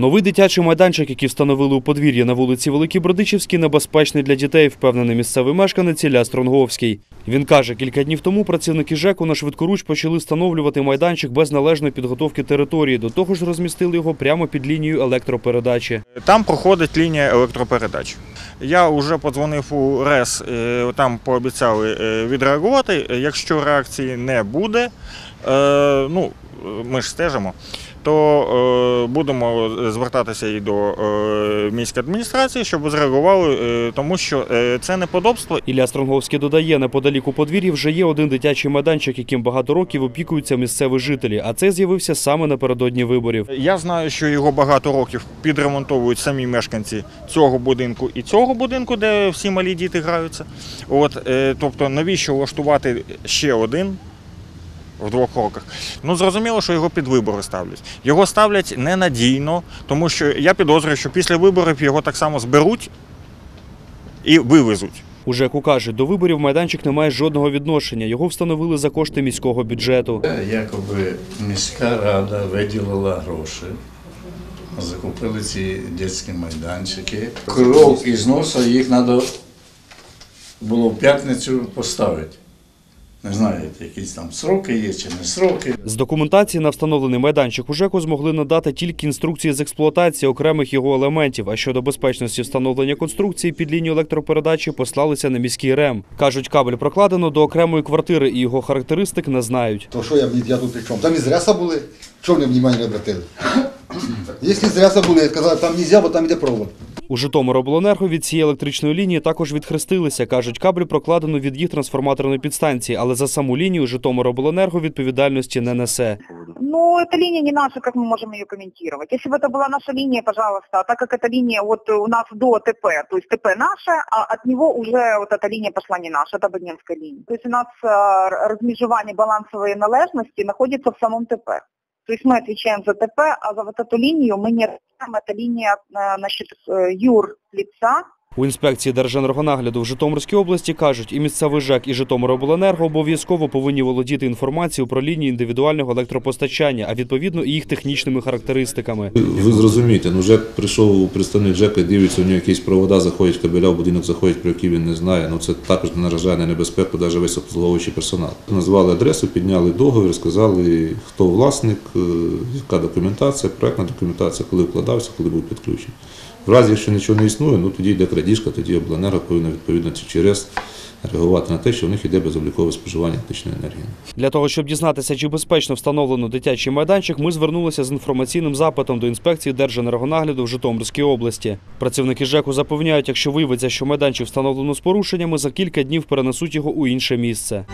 Новий дитячий майданчик, який встановили у подвір'ї на вулиці Великій Бродичівській, небезпечний для дітей, впевнений місцевий мешканець Ілля Стронговський. Він каже, кілька днів тому працівники ЖЕКу на швидкоруч почали встановлювати майданчик без належної підготовки території. До того ж розмістили його прямо під лінією електропередачі. Там проходить лінія електропередач. Я вже подзвонив у РЕС, е, там пообіцяли е, відреагувати. Якщо реакції не буде, е, ну ми ж стежимо, то е, будемо звертатися і до е, міської адміністрації, щоб зреагували, е, тому що це неподобство. Ілля Стронговський додає, неподалік у подвір'ї вже є один дитячий майданчик, яким багато років опікуються місцеві жителі, а це з'явився саме напередодні виборів. Я знаю, що його багато років підремонтовують самі мешканці цього будинку і цього будинку, де всі малі діти граються. От, тобто, навіщо влаштувати ще один в двох роках? Ну, зрозуміло, що його під вибори ставлять. Його ставлять ненадійно, тому що я підозрюю, що після виборів його так само зберуть і вивезуть. У ЖЕКу кажуть, до виборів майданчик не має жодного відношення. Його встановили за кошти міського бюджету. Якоби міська рада виділила гроші, закупили ці дитячі майданчики. Крок із носа їх треба було в п'ятницю поставити. Не знаю, якісь там сроки є чи не сроки. З документації на встановлений майданчик у ЖЕКу змогли надати тільки інструкції з експлуатації окремих його елементів. А щодо безпечності встановлення конструкції під лінію електропередачі послалися на міський РЕМ. Кажуть, кабель прокладено до окремої квартири і його характеристик не знають. То що я, я тут при чому? Там із ряса були, чого вони внимання не обратили? Якщо з ряса були, сказали, там нельзя, бо там йде провод. У Житомиробленерго від цієї електричної лінії також відхрестилися. Кажуть, кабель прокладено від їх трансформаторної підстанції, але за саму лінію Житомиробленерго відповідальності не несе. Ну, эта линия не наша, как мы можем ее комментировать. Если бы это была наша линия, пожалуйста, а так как эта линия вот у нас до ТП, то есть ТП наша, а от него уже вот эта линия пошла не наша, это абонентская линия. То есть у нас э, р- размежевание балансовой належности находится в самом ТП. То есть мы отвечаем за ТП, а за вот эту линию мы не отвечаем, это линия э, значит, э, юр лица, у інспекції Держенергонагляду в Житомирській області кажуть, і місцевий ЖЕК, і Житомиробленерго обов'язково повинні володіти інформацією про лінії індивідуального електропостачання, а відповідно і їх технічними характеристиками. Ви зрозумієте, ну ЖЕК прийшов представник ЖЕКа, дивиться, у нього якісь провода заходять, кабеля в будинок заходять, про які він не знає. Ну це також наражає на небезпеку навіть весь обслуговуючий персонал. Назвали адресу, підняли договір, сказали, хто власник, е, яка документація, проектна документація, коли вкладався, коли був підключений. В разі, якщо нічого не існує, ну тоді йде крадіжка, тоді обленерго повинна відповідно через реагувати на те, що в них йде безоблікове споживання електричної енергії. Для того, щоб дізнатися, чи безпечно встановлено дитячий майданчик, ми звернулися з інформаційним запитом до інспекції Держенергонагляду в Житомирській області. Працівники ЖЕКу запевняють, якщо виявиться, що майданчик встановлено з порушеннями, за кілька днів перенесуть його у інше місце.